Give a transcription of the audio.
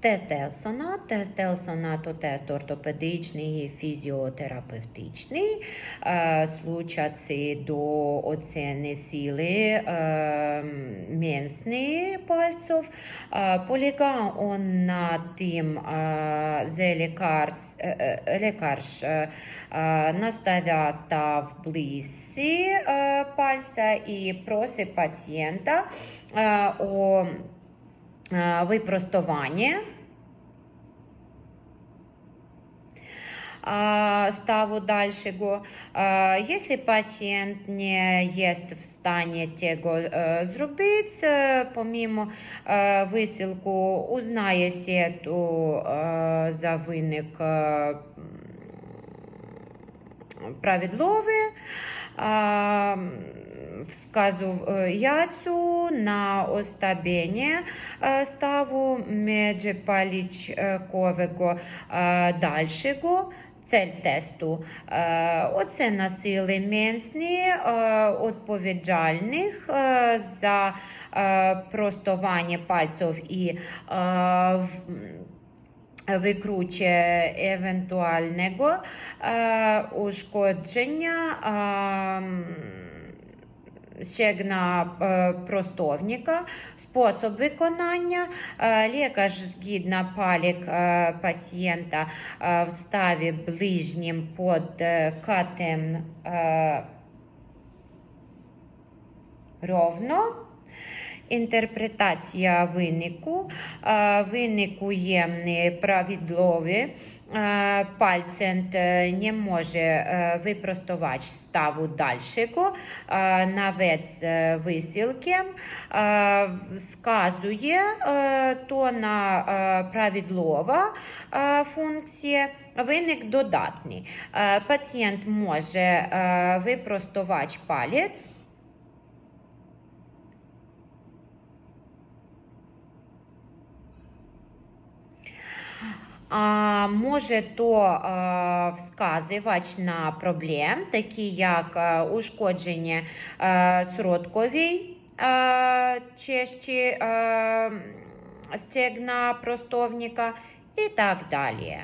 Тест Елсона. Тест Елсона то тест ортопедичний і фізіотерапевтичний. Е, Случаться до оцени сили е, м'ясні пальців. Е, Полягає он на тим, зе лікарс, лікарш наставя став близькі пальця і просить пацієнта о е, випростуванні а, ставу дальшего. Если пациент не есть в стані tego е, зробити, е, помимо е, висилку, узнає сету е, за виник е, правідлови, а, wskazującą na ustawienie e, stawu międzypalikowego e, dalszego. Цель тесту е, оцена сили м'ясні, е, відповідальних е, за е, простування пальців і е, викручує евентуального е, ушкодження е, щегна е, простовника, спосіб виконання. Е, лікар згідно палік е, пацієнта е, вставить ближнім під е, катем е, ровно. Інтерпретація винику. Е, Винику є неправідливі. Е, Пальцент е, не може е, випростувати ставу дальшого. Е, Навець е, висілки сказує то на правідлова функція. Виник додатний. Пацієнт може випростувати палець. А, може то а, вказувати на проблем, такі як а, ушкодження а, сродковій а, чешті а, стегна простовника і так далі.